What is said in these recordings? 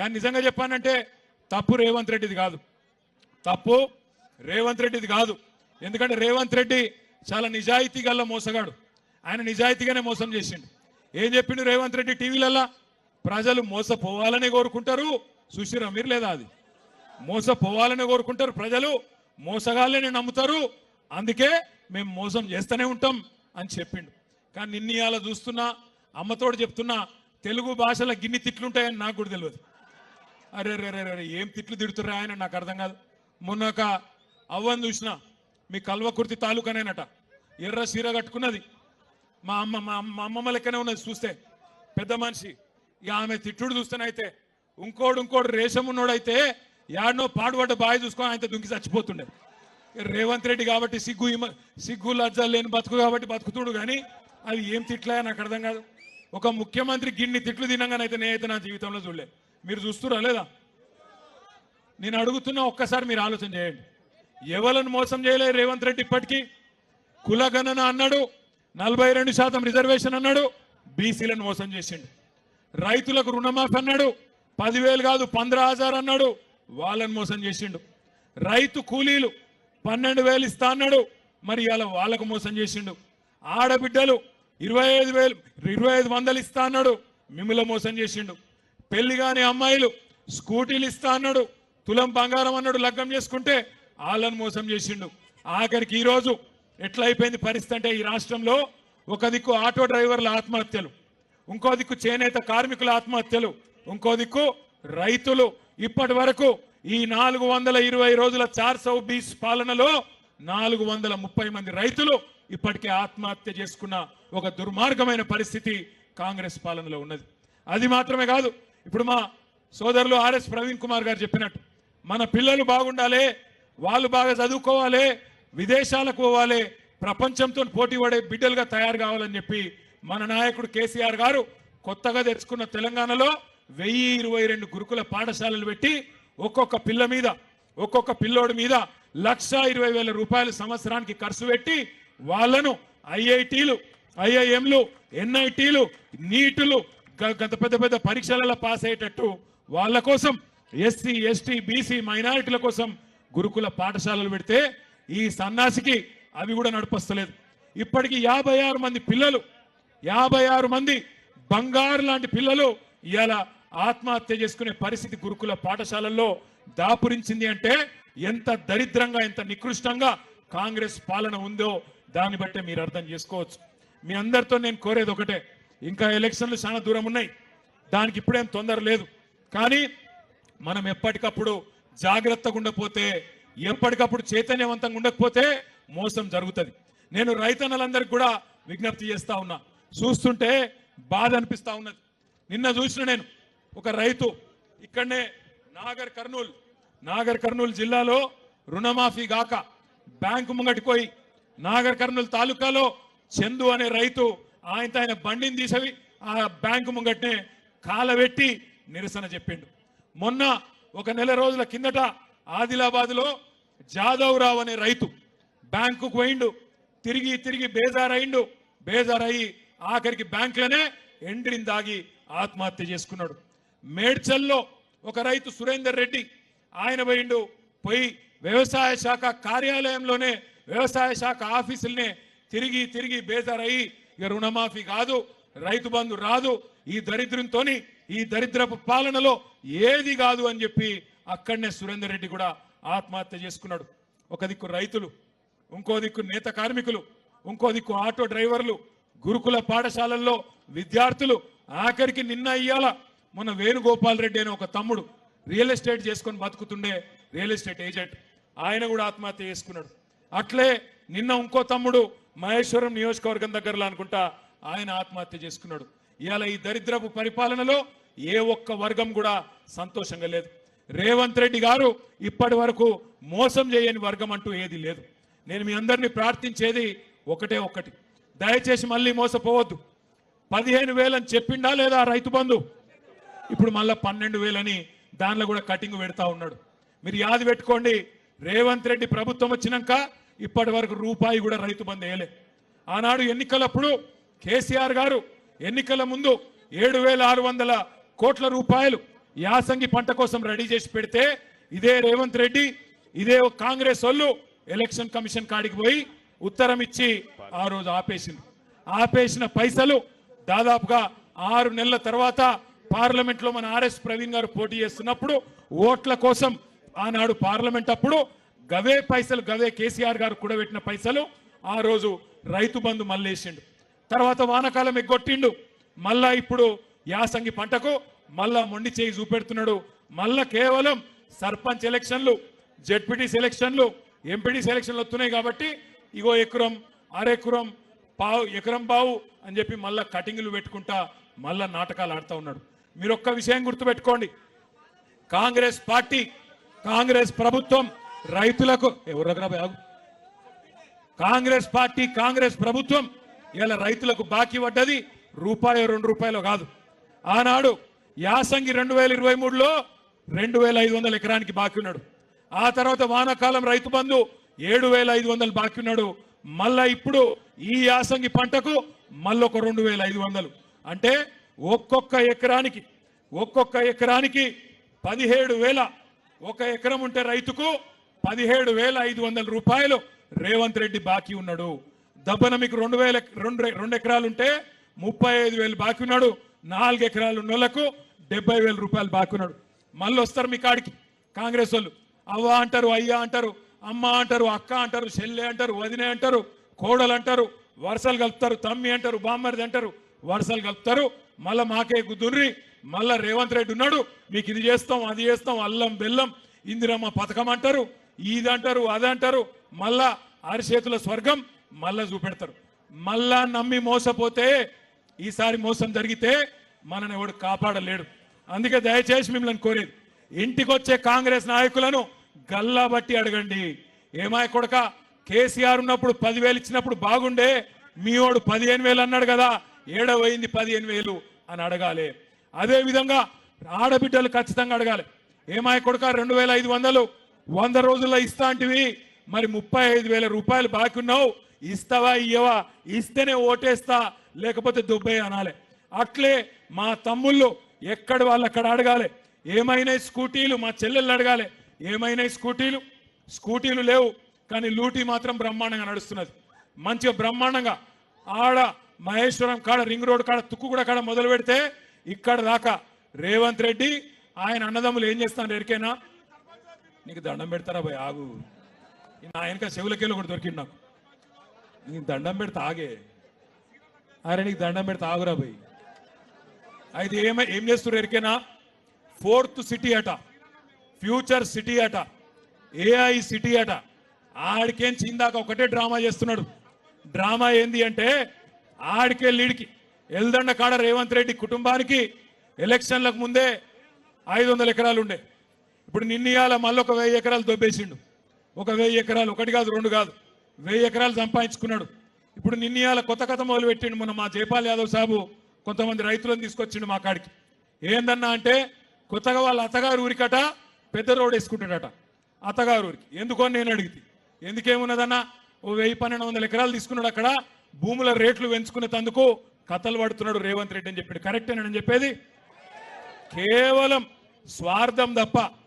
కానీ నిజంగా చెప్పానంటే తప్పు రేవంత్ రెడ్డిది కాదు. తప్పు రేవంత్ రెడ్డిది కాదు. ఎందుకంటే రేవంత్ రెడ్డి చాలా నిజాయితీ గల్లా మోసగాడు. ఆయన నిజాయితీగానే మోసం చేసిండు. ఏం చెప్పిండు రేవంత్ రెడ్డి టీవీలల్లా? ప్రజలు మోసపోవాలని కోరుకుంటారు. సుశీరా మీరు లేదా అది? మోసపోవాలని కోరుకుంటారు ప్రజలు. మోసగాళ్ళని నమ్ముతారు. అందుకే మేము మోసం చేస్తూనే ఉంటాం అని చెప్పిండు. కానీ నిన్న ఇవాళ చూస్తున్నా అమ్మతోడు చెప్తున్నా తెలుగు భాషలో గిన్ని తిట్లుంటాయని నాకు కూడా తెలియదు. అరే రే రే రే ఏం తిట్లు తిడుతురా ఆయన? నాకు అర్థం కాదు. మొన్న ఒక అవ్వని చూసిన మీ కల్వకుర్తి తాలూకానేనట. ఎర్ర సీర కట్టుకున్నది. మా అమ్మ మా అమ్మ- మా అమ్మమ్మ లెక్కనే ఉన్నది చూస్తే. పెద్ద మనిషి. ఇక ఆమె తిట్టుడు చూస్తేనైతే ఇంకోడు ఇంకోడు రేషం ఉన్నోడైతే యాడనో పాడుబడ్డ బావి చూసుకొని ఆయన దుంకి చచ్చిపోతుండే. రేవంత్ రెడ్డి కాబట్టి సిగ్గు సిగ్గు లజ్జాలు లేని బతుకు కాబట్టి బతుకుతుడు కానీ అది ఏం తిట్లే? నాకు అర్థం కాదు. ఒక ముఖ్యమంత్రి గిన్ని తిట్లు తినంగానైతే నేనైతే నా జీవితంలో చూడలేదు మీరు చూస్తురా లేదా? నేను అడుగుతున్నా ఒక్కసారి మీరు ఆలోచన చేయండి. ఎవరిని మోసం చేయలేదు రేవంత్ రెడ్డి ఇప్పటికీ? కులగణన అన్నాడు నలభై రెండు శాతం రిజర్వేషన్ అన్నాడు బీసీలను మోసం చేసిండు. రైతులకు రుణమాఫీ అన్నాడు పదివేలు కాదు పంద్రా హజార్ అన్నాడు వాళ్ళని మోసం చేసిండు. రైతు కూలీలు పన్నెండు వేలు ఇస్తా అన్నాడు మరి ఇలా వాళ్ళకు మోసం చేసిండు. ఆడబిడ్డలు ఇరవై ఐదు వేలు ఇరవై ఐదు వందలు ఇస్తా అన్నాడు మిమ్మల్ని మోసం చేసిండు. పెళ్ళి కాని అమ్మాయిలు స్కూటీలు ఇస్తా అన్నాడు తులం బంగారం అన్నాడు లగ్గం చేసుకుంటే వాళ్ళని మోసం చేసిండు. ఆఖరికి ఈరోజు ఎట్లయిపోయింది అయిపోయింది పరిస్థితి అంటే ఈ రాష్ట్రంలో ఒక దిక్కు ఆటో డ్రైవర్ల ఆత్మహత్యలు ఇంకో దిక్కు చేనేత కార్మికుల ఆత్మహత్యలు ఇంకో దిక్కు రైతులు. ఇప్పటి వరకు ఈ నాలుగు వందల ఇరవై రోజుల చార్ సౌ బీస్ పాలనలో నాలుగు వందల ముప్పై మంది రైతులు ఇప్పటికే ఆత్మహత్య చేసుకున్న ఒక దుర్మార్గమైన పరిస్థితి కాంగ్రెస్ పాలనలో ఉన్నది. అది మాత్రమే కాదు ఇప్పుడు మా సోదరులు ఆర్ఎస్ ప్రవీణ్ కుమార్ గారు చెప్పినట్టు మన పిల్లలు బాగుండాలి వాళ్ళు బాగా చదువుకోవాలి విదేశాలకు పోవాలి ప్రపంచంతో పోటీ పడే బిడ్డలుగా తయారు కావాలని చెప్పి మన నాయకుడు కేసీఆర్ గారు కొత్తగా తెచ్చుకున్న తెలంగాణలో వెయ్యి ఇరవై రెండు గురుకుల పాఠశాలలు పెట్టి ఒక్కొక్క పిల్ల మీద ఒక్కొక్క పిల్లోడి మీద లక్ష ఇరవై వేల రూపాయలు సంవత్సరానికి ఖర్చు పెట్టి వాళ్ళను ఐఐటీలు ఐఐఎంలు ఎన్ఐటీలు నీటులు గత పెద్ద పెద్ద పరీక్షలలో పాస్ అయ్యేటట్టు వాళ్ళ కోసం ఎస్సీ ఎస్టీ బీసీ మైనారిటీల కోసం గురుకుల పాఠశాలలు పెడితే ఈ సన్నాసికి అవి కూడా నడిపస్తలేదు. ఇప్పటికి యాభై ఆరు మంది పిల్లలు యాభై ఆరు మంది బంగారు లాంటి పిల్లలు ఇవాళ ఆత్మహత్య చేసుకునే పరిస్థితి గురుకుల పాఠశాలల్లో దాపురించింది అంటే ఎంత దరిద్రంగా ఎంత నికృష్టంగా కాంగ్రెస్ పాలన ఉందో దాన్ని బట్టే మీరు అర్థం చేసుకోవచ్చు. మీ అందరితో నేను కోరేది ఒకటే. ఇంకా ఎలక్షన్లు చాలా దూరం ఉన్నాయి. దానికి ఇప్పుడేం తొందర లేదు. కానీ మనం ఎప్పటికప్పుడు జాగ్రత్తగా ఉండకపోతే ఎప్పటికప్పుడు చైతన్యవంతంగా ఉండకపోతే మోసం జరుగుతుంది. నేను రైతన్నలందరికీ కూడా విజ్ఞప్తి చేస్తా ఉన్నా. చూస్తుంటే బాధ అనిపిస్తా ఉన్నది. నిన్న చూసిన నేను ఒక రైతు ఇక్కడనే నాగర్ కర్నూల్ నాగర్ కర్నూలు జిల్లాలో రుణమాఫీ గాక బ్యాంకు ముంగటిపోయి నాగర్ కర్నూలు తాలూకాలో చందు అనే రైతు ఆయన ఆయన బండిని తీసవి ఆ బ్యాంకు ముంగట్నే కాలబెట్టి నిరసన చెప్పిండు. మొన్న ఒక నెల రోజుల కిందట ఆదిలాబాద్లో జాదవ్ రావు అనే రైతు బ్యాంకుకు పోయిండు. తిరిగి తిరిగి బేజారయిండు. బేజారయ్యి ఆఖరికి బ్యాంకులోనే ఎండ్రిని దాగి ఆత్మహత్య చేసుకున్నాడు. మేడ్చల్లో ఒక రైతు సురేందర్ రెడ్డి ఆయన పోయిండు. పోయి వ్యవసాయ శాఖ కార్యాలయంలోనే వ్యవసాయ శాఖ ఆఫీసులనే తిరిగి తిరిగి బేజారయ్యి ఇక రుణమాఫీ కాదు రైతు బంధు రాదు. ఈ దరిద్రంతోని ఈ దరిద్రపు పాలనలో ఏది కాదు అని చెప్పి అక్కడనే సురేందర్ రెడ్డి కూడా ఆత్మహత్య చేసుకున్నాడు. ఒక దిక్కు రైతులు ఇంకో దిక్కు నేత కార్మికులు ఇంకో దిక్కు ఆటో డ్రైవర్లు గురుకుల పాఠశాలల్లో విద్యార్థులు ఆఖరికి నిన్న ఇయ్యాల మొన్న వేణుగోపాల్ రెడ్డి అనే ఒక తమ్ముడు రియల్ ఎస్టేట్ చేసుకొని బతుకుతుండే రియల్ ఎస్టేట్ ఏజెంట్. ఆయన కూడా ఆత్మహత్య చేసుకున్నాడు. అట్లే నిన్న ఇంకో తమ్ముడు మహేశ్వరం నియోజకవర్గం దగ్గరలో అనుకుంటా ఆయన ఆత్మహత్య చేసుకున్నాడు. ఇవాళ ఈ దరిద్రపు పరిపాలనలో ఏ ఒక్క వర్గం కూడా సంతోషంగా లేదు. రేవంత్ రెడ్డి గారు ఇప్పటి వరకు మోసం చేయని వర్గం అంటూ ఏది లేదు. నేను మీ అందరినీ ప్రార్థించేది ఒకటే ఒకటి దయచేసి మళ్ళీ మోసపోవద్దు. పదిహేను వేలని చెప్పిండా లేదా రైతు బంధు? ఇప్పుడు మళ్ళీ పన్నెండు వేలని దానిలో కూడా కటింగ్ పెడతా ఉన్నాడు. మీరు యాది పెట్టుకోండి. రేవంత్ రెడ్డి ప్రభుత్వం వచ్చినాక ఇప్పటి వరకు రూపాయి కూడా రైతు బంధు వేయలే. ఆనాడు ఎన్నికలప్పుడు కేసీఆర్ గారు ఎన్నికల ముందు ఏడు వేల ఆరు వందల కోట్ల రూపాయలు యాసంగి పంట కోసం రెడీ చేసి పెడితే ఇదే రేవంత్ రెడ్డి ఇదే కాంగ్రెస్ వాళ్ళు ఎలక్షన్ కమిషన్ కాడికి పోయి ఉత్తరం ఇచ్చి ఆ రోజు ఆపేసింది ఆపేసిన పైసలు దాదాపుగా ఆరు నెలల తర్వాత పార్లమెంట్లో మన ఆర్ఎస్ ప్రవీణ్ గారు పోటీ చేస్తున్నప్పుడు ఓట్ల కోసం ఆనాడు పార్లమెంట్ అప్పుడు గవే పైసలు గవే కేసీఆర్ గారు కూడబెట్టిన పైసలు ఆ రోజు రైతు బంధు మళ్ళేసిండు. తర్వాత వానకాలం ఎగ్గొట్టిండు. మళ్ళా ఇప్పుడు యాసంగి పంటకు మళ్ళా మొండి చేయి చూపెడుతున్నాడు. మళ్ళా కేవలం సర్పంచ్ ఎలక్షన్లు జడ్పీటీ సెలక్షన్లు ఎంపీటీ సెలక్షన్లు వస్తున్నాయి కాబట్టి ఇగో ఎకరం అరెకరం పావు ఎకరం బావు అని చెప్పి మళ్ళా కటింగ్లు పెట్టుకుంటా మళ్ళా నాటకాలు ఆడుతూ ఉన్నాడు. మీరు ఒక్క విషయం గుర్తుపెట్టుకోండి. కాంగ్రెస్ పార్టీ కాంగ్రెస్ ప్రభుత్వం రైతులకు ఎవరు కాంగ్రెస్ పార్టీ కాంగ్రెస్ ప్రభుత్వం ఇలా రైతులకు బాకీ పడ్డది. రూపాయి రెండు రూపాయలు కాదు. ఆనాడు యాసంగి రెండు వేల ఇరవై మూడులో రెండు వేల ఐదు వందల ఎకరానికి బాకీ ఉన్నాడు. ఆ తర్వాత వానాకాలం రైతు బంధు ఏడు వేల ఐదు వందలు బాకీ ఉన్నాడు. మళ్ళా ఇప్పుడు ఈ యాసంగి పంటకు మళ్ళొక రెండు వేల ఐదు వందలు. అంటే ఒక్కొక్క ఎకరానికి ఒక్కొక్క ఎకరానికి పదిహేడు వేల ఒక ఎకరం ఉంటే రైతుకు పదిహేడు వేల ఐదు వందల రూపాయలు రేవంత్ రెడ్డి బాకీ ఉన్నాడు. దబ్బన మీకు రెండు వేల రెండు రెండు ఎకరాలు ఉంటే ముప్పై ఐదు వేలు బాకీ ఉన్నాడు. నాలుగు ఎకరాలు ఉన్నోళ్ళకు డెబ్బై వేల రూపాయలు బాకీ ఉన్నాడు. మళ్ళీ వస్తారు మీ కాడికి. కాంగ్రెస్ వాళ్ళు అవ్వ అంటారు అయ్యా అంటారు అమ్మ అంటారు అక్క అంటారు చెల్లె అంటారు వదినే అంటారు కోడలు అంటారు వరుసలు కలుపుతారు తమ్మి అంటారు బామ్మరిది అంటారు వరుసలు కలుపుతారు మళ్ళా మాకే గుద్దుర్రి మళ్ళా రేవంత్ రెడ్డి ఉన్నాడు మీకు ఇది చేస్తాం అది చేస్తాం అల్లం బెల్లం ఇందిరమ్మ పథకం అంటారు. ఇది అంటారు మళ్ళా అరిచేతుల స్వర్గం మళ్ళా చూపెడతారు. మళ్ళా నమ్మి మోసపోతే ఈసారి మోసం జరిగితే మనని ఎవడు కాపాడలేడు. అందుకే దయచేసి మిమ్మల్ని కోరేది ఇంటికొచ్చే కాంగ్రెస్ నాయకులను గల్లా బట్టి అడగండి. ఏమాయ కొడక కేసీఆర్ ఉన్నప్పుడు పదివేలు ఇచ్చినప్పుడు బాగుండే మీ వాడు పదిహేను వేలు అన్నాడు కదా ఏడవైంది పదిహేను వేలు అని అడగాలి. అదే విధంగా ఆడబిడ్డలు ఖచ్చితంగా అడగాలి. ఏమాయ కొడక రెండు వేల ఐదు వందలు వంద రోజుల్లో ఇస్తా అంటివి మరి ముప్పై ఐదు వేల రూపాయలు బాకీ ఉన్నావు ఇస్తావా ఇయ్యవా? ఇస్తేనే ఓటేస్తా. లేకపోతే దుబ్బే అనాలి. అట్లే మా తమ్ముళ్ళు ఎక్కడ వాళ్ళు అక్కడ అడగాలి. ఏమైనా స్కూటీలు మా చెల్లెళ్ళు అడగాలి. ఏమైనా స్కూటీలు? స్కూటీలు లేవు కానీ లూటీ మాత్రం బ్రహ్మాండంగా నడుస్తున్నది. మంచిగా బ్రహ్మాండంగా. ఆడ మహేశ్వరం కాడ రింగ్ రోడ్ కాడ తుక్కు కూడా కాడ మొదలు పెడితే ఇక్కడ దాకా రేవంత్ రెడ్డి ఆయన అన్నదమ్ములు ఏం చేస్తాను ఎరికైనా? నీకు దండం పెడతారా భయ్ ఆగు. నా వెనక చెవులకెళ్ళి ఒకటి దొరికింది నాకు. నీకు దండం పెడితే ఆగే. అరే నీకు దండం పెడితే ఆగురా భయ్ అయితే ఏమై ఏం చేస్తున్నారు ఎరికేనా? ఫోర్త్ సిటీ అట. ఫ్యూచర్ సిటీ అట. ఏఐ సిటీ అట. ఆడికేం చిందాక ఒకటే డ్రామా చేస్తున్నాడు. డ్రామా ఏంది అంటే ఆడికే లీడికి ఎల్దండ కాడ రేవంత్ రెడ్డి కుటుంబానికి ఎలక్షన్లకు ముందే ఐదు వందల ఎకరాలు ఉండే ఇప్పుడు నిన్నయాల మళ్ళీ ఒక వెయ్యి ఎకరాలు దొబ్బేసిండు. ఒక వెయ్యి ఎకరాలు ఒకటి కాదు రెండు కాదు. వెయ్యి ఎకరాలు సంపాదించుకున్నాడు. ఇప్పుడు నిన్నయాల కొత్త కథ మొదలు పెట్టిండు మన మా జైపాల్ యాదవ్ సాబు. కొంతమంది రైతులను తీసుకొచ్చిండు మా కాడికి. ఏందన్నా అంటే కొత్తగా వాళ్ళ అత్తగారు ఊరికట పెద్ద రోడ్ వేసుకుంటాడట అత్తగారు ఊరికి. ఎందుకో నేను అడిగితే. ఎందుకేమున్నదన్నా? ఓ వెయ్యి పన్నెండు వందల ఎకరాలు తీసుకున్నాడు అక్కడ. భూముల రేట్లు పెంచుకునేందుకు కథలు పడుతున్నాడు రేవంత్ రెడ్డి అని చెప్పాడు. కరెక్టేనని చెప్పేది? కేవలం స్వార్థం తప్ప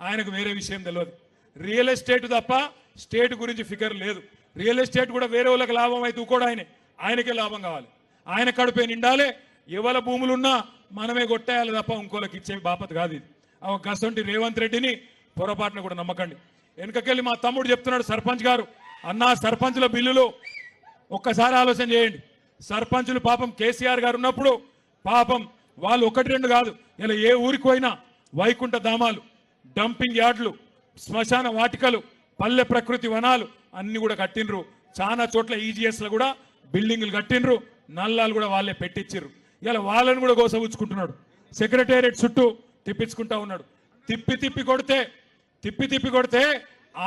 ఆయనకు వేరే విషయం తెలియదు రియల్ ఎస్టేట్ తప్ప స్టేట్ గురించి ఫిగర్ లేదు. రియల్ ఎస్టేట్ కూడా వేరే వాళ్ళకి లాభం అయితే కూడా ఆయనే. ఆయనకే లాభం కావాలి. ఆయన కడుపే నిండాలి. ఎవరి భూములున్నా మనమే కొట్టేయాలి తప్ప ఇంకోళ్ళకి ఇచ్చే బాపత్ కాదు ఇది. ఒక గసంటి రేవంత్ రెడ్డిని పొరపాటున కూడా నమ్మకండి. వెనకకెళ్ళి మా తమ్ముడు చెప్తున్నాడు సర్పంచ్ గారు. అన్నా సర్పంచుల బిల్లులు ఒక్కసారి ఆలోచన చేయండి. సర్పంచులు పాపం కేసీఆర్ గారు ఉన్నప్పుడు పాపం వాళ్ళు ఒకటి రెండు కాదు. ఇలా ఏ ఊరికి పోయినా వైకుంఠ ధామాలు డంపింగ్ యార్డ్లు శ్మశాన వాటికలు పల్లె ప్రకృతి వనాలు అన్ని కూడా కట్టిండ్రు. చాలా చోట్ల ఈజీఎస్లో కూడా బిల్డింగులు కట్టిండ్రు. నల్లాలు కూడా వాళ్ళే పెట్టించారు ఇలా వాళ్ళని కూడా గోసవుచ్చుకుంటున్నాడు సెక్రటేరియట్ చుట్టూ తిప్పించుకుంటా ఉన్నాడు. తిప్పి తిప్పి కొడితే తిప్పి తిప్పి కొడితే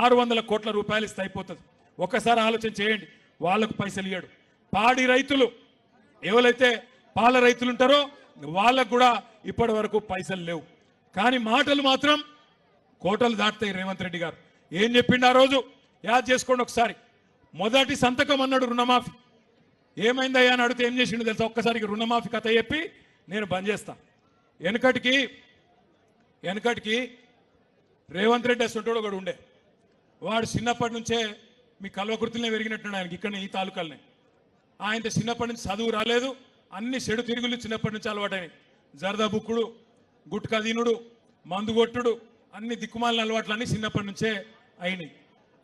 ఆరు వందల కోట్ల రూపాయలు ఇస్తే అయిపోతుంది. ఒక్కసారి ఆలోచన చేయండి. వాళ్ళకు పైసలు ఇయ్యాడు. పాడి రైతులు ఎవరైతే పాల రైతులు ఉంటారో వాళ్ళకు కూడా ఇప్పటి వరకు పైసలు లేవు. కానీ మాటలు మాత్రం కోటలు దాటుతాయి రేవంత్ రెడ్డి గారు. ఏం చెప్పిండు ఆ రోజు? యాద్ చేసుకోండి ఒకసారి. మొదటి సంతకం అన్నాడు రుణమాఫీ. ఏమైందయ్యా అని అడిగితే ఏం చేసిండు తెలుసా? ఒక్కసారికి రుణమాఫీ కథ చెప్పి నేను బంద్ చేస్తాను వెనకటికి వెనకటికి రేవంత్ రెడ్డి అసంటోడు ఒకడు ఉండే. వాడు చిన్నప్పటి నుంచే మీ కల్వకృతులనే పెరిగినట్టున్నాడు ఆయనకి ఇక్కడ ఈ తాలూకాలనే. ఆయన చిన్నప్పటి నుంచి చదువు రాలేదు అన్ని చెడు తిరుగులు చిన్నప్పటి నుంచి అలవాటైనవి జరదా బుక్కుడు గుట్కా తినుడు మందు కొట్టుడు అన్ని దిక్కుమాలిన అలవాట్లు చిన్నప్పటి నుంచే అయినాయి.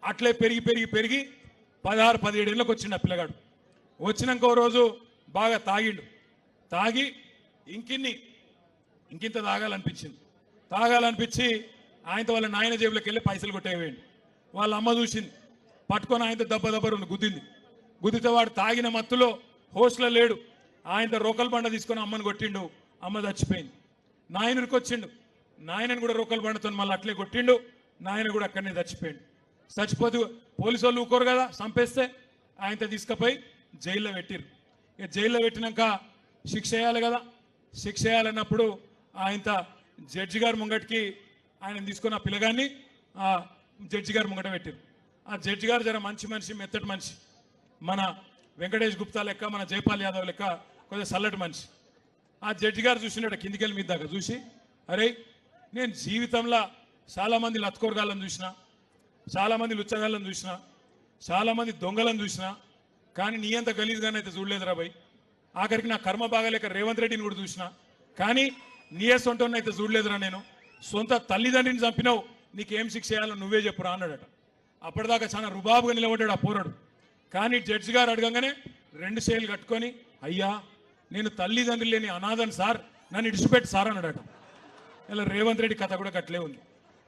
అట్లే పెరిగి పెరిగి పెరిగి పదహారు పదిహేడేళ్ళకి వచ్చిండు ఆ పిల్లగాడు. వచ్చినాక ఓ రోజు బాగా తాగిండు. తాగి ఇంకిన్ని ఇంకింత తాగాలనిపించింది. తాగాలనిపించి ఆయనతో వాళ్ళ నాయన జేబులోకి వెళ్ళి పైసలు కొట్టేవేయండి. వాళ్ళ అమ్మ చూసింది. పట్టుకొని ఆయనతో దెబ్బ దెబ్బ రెండు గుద్దింది. గుద్దితే వాడు తాగిన మత్తులో హోస్ట్లో లేడు. ఆయనతో రోకల్ బండ తీసుకొని అమ్మని కొట్టిండు. అమ్మ చచ్చిపోయింది. నాయనుడికి వచ్చిండు. నాయనని కూడా రోకల్ పండుతో మళ్ళీ అట్లే కొట్టిండు. నాయన కూడా అక్కడనే చచ్చిపోయిండు. చచ్చిపోతే పోలీసు వాళ్ళు ఊకోరు కదా చంపేస్తే ఆయనతో తీసుకుపోయి జైల్లో పెట్టిరు ఇక జైల్లో పెట్టినాక శిక్ష వేయాలి కదా. శిక్ష వేయాలన్నప్పుడు ఆయనత జడ్జి గారు ముంగటికి ఆయన తీసుకున్న పిల్లగాన్ని ఆ జడ్జి గారు ముంగట పెట్టారు ఆ జడ్జి గారు జర మంచి మనిషి మెత్తటి మనిషి. మన వెంకటేష్ గుప్తా లెక్క మన జైపాల్ యాదవ్ లెక్క కొద్దిగా చల్లటి మనిషి. ఆ జడ్జి గారు చూసినట్టు కిందికి వెళ్ళి మీద దాకా చూసి అరే నేను జీవితంలో చాలామంది లత్కోరగాళ్ళని చూసిన చాలామంది లుచ్చగాళ్ళని చూసిన చాలామంది దొంగలను చూసిన కానీ నీ అంత గలీజ్గానే అయితే చూడలేదురా భయ్. ఆఖరికి నా కర్మ బాగాలేక రేవంత్ రెడ్డిని కూడా చూసిన కానీ నీ సొంటని అయితే చూడలేదురా నేను. సొంత తల్లిదండ్రిని చంపినావు నీకేం శిక్ష చేయాలో నువ్వే చెప్పురా అన్నాడట. అప్పటిదాకా చాలా రుబాబుగా నిలబడ్డాడు ఆ పోరాడు. కానీ జడ్జి గారు అడగంగానే రెండు చేతులు కట్టుకొని అయ్యా నేను తల్లిదండ్రులు లేని అనాథన్ సార్ నన్ను ఇడిచిపెట్టి సార్ అన్నాడట. ఇలా రేవంత్ రెడ్డి కథ కూడా కట్లే ఉంది.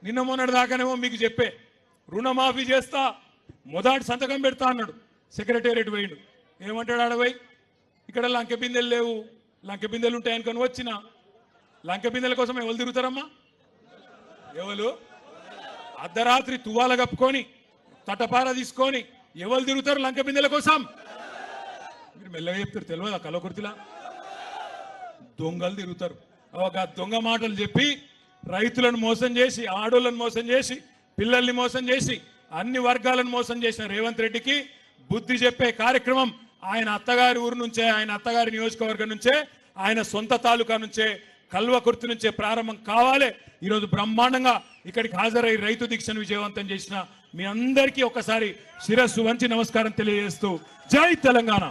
నిన్న మొన్నటి దాకానేమో మీకు చెప్పే రుణమాఫీ చేస్తా మొదటి సంతకం పెడతా అన్నాడు. సెక్రటేరియట్ పోయిండు. ఏమంటాడు ఆడపోయి ఇక్కడ లంకె బిందెలు లేవు. లంకె బిందెలు ఉంటాయనుకొని వచ్చిన. లంకె బిందెల కోసం ఎవరు తిరుగుతారమ్మా? ఎవరు? అర్ధరాత్రి తువాల కప్పుకొని తటపార తీసుకొని ఎవరు తిరుగుతారు లంక బిందెల కోసం? మీరు మెల్లగా చెప్తారు తెలియదా కలకుర్తిలా దొంగలు తిరుగుతారు. ఒక దొంగ మాటలు చెప్పి రైతులను మోసం చేసి ఆడోళ్ళను మోసం చేసి పిల్లల్ని మోసం చేసి అన్ని వర్గాలను మోసం చేసిన రేవంత్ రెడ్డికి బుద్ధి చెప్పే కార్యక్రమం ఆయన అత్తగారి ఊరు నుంచే ఆయన అత్తగారి నియోజకవర్గం నుంచే ఆయన సొంత తాలూకా నుంచే కల్వకుర్తి నుంచే ప్రారంభం కావాలి. ఈరోజు బ్రహ్మాండంగా ఇక్కడికి హాజరై రైతు దీక్షను విజయవంతం చేసిన మీ అందరికీ ఒకసారి శిరస్సు వంచి నమస్కారం తెలియజేస్తూ జై తెలంగాణ.